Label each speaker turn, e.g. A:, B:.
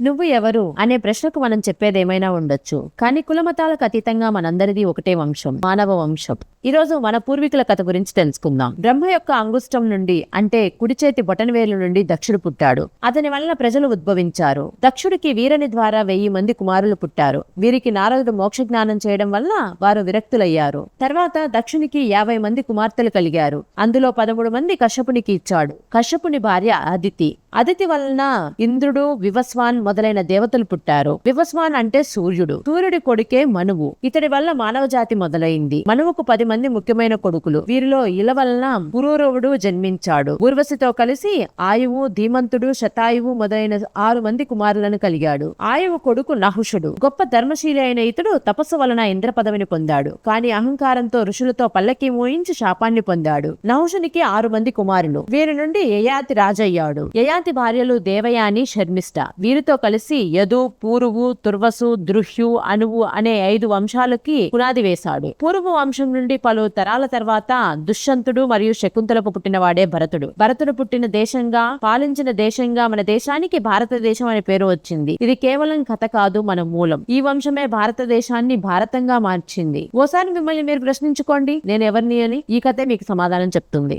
A: నువ్వు ఎవరు అనే ప్రశ్నకు మనం చెప్పేది ఏమైనా ఉండొచ్చు. కానీ కులమతాలకు అతీతంగా మనందరిది ఒకటే వంశం మానవ వంశం. ఈ రోజు మన పూర్వీకుల కథ గురించి తెలుసుకుందాం. బ్రహ్మ యొక్క అంగుష్టం నుండి అంటే కుడి చేతి బొటనవేలు నుండి దక్షుడు పుట్టాడు. అతని వలన ప్రజలు ఉద్భవించారు. దక్షుడికి వీరని ద్వారా వెయ్యి మంది కుమారులు పుట్టారు. వీరికి నారదుడు మోక్ష జ్ఞానం చేయడం వల్ల వారు విరక్తులయ్యారు. తర్వాత దక్షునికి యాభై మంది కుమార్తెలు కలిగారు. అందులో పదమూడు మంది కశ్యపునికి ఇచ్చాడు. కశ్యపుని భార్య అదితి అదితి వలన ఇంద్రుడు వివస్వాన్ మొదలైన దేవతలు పుట్టారు. వివస్వాన్ అంటే సూర్యుడు. సూర్యుడి కొడుకే మనువు. ఇతడి వల్ల మానవ జాతి మొదలైంది. మనువుకు పది మంది ముఖ్యమైన కొడుకులు. వీరిలో ఇల వలన పురూరవుడు జన్మించాడు. ఊర్వశితో కలిసి ఆయువు ధీమంతుడు శతాయువు మొదలైన ఆరు మంది కుమారులను కలిగాడు. ఆయువు కొడుకు నహుషుడు. గొప్ప ధర్మశీలి అయిన ఇతడు తపస్సు వలన ఇంద్ర పదవిని పొందాడు. కాని అహంకారంతో ఋషులతో పల్లకి మోయించి శాపాన్ని పొందాడు. నహుషునికి ఆరు మంది కుమారులు. వీరి నుండి యయాతి రాజయ్యాడు. యయాతి భార్యలు దేవయాని శర్మిష్ట వీరితో కలిసి యదు పూరువు తుర్వసు దృహ్యు అనువు అనే ఐదు వంశాలకి పునాది వేశాడు. పూర్వ వంశం నుండి పలు తరాల తర్వాత దుష్యంతుడు మరియు శకుంతలకు పుట్టినవాడే భరతుడు. భరతుడు పుట్టిన దేశంగా పాలించిన దేశంగా మన దేశానికి భారతదేశం అనే పేరు వచ్చింది. ఇది కేవలం కథ కాదు మన మూలం. ఈ వంశమే భారతదేశాన్ని భారతంగా మార్చింది. ఓసారి మిమ్మల్ని మీరు ప్రశ్నించుకోండి. నేను ఎవరిని అని ఈ కథే మీకు సమాధానం చెప్తుంది.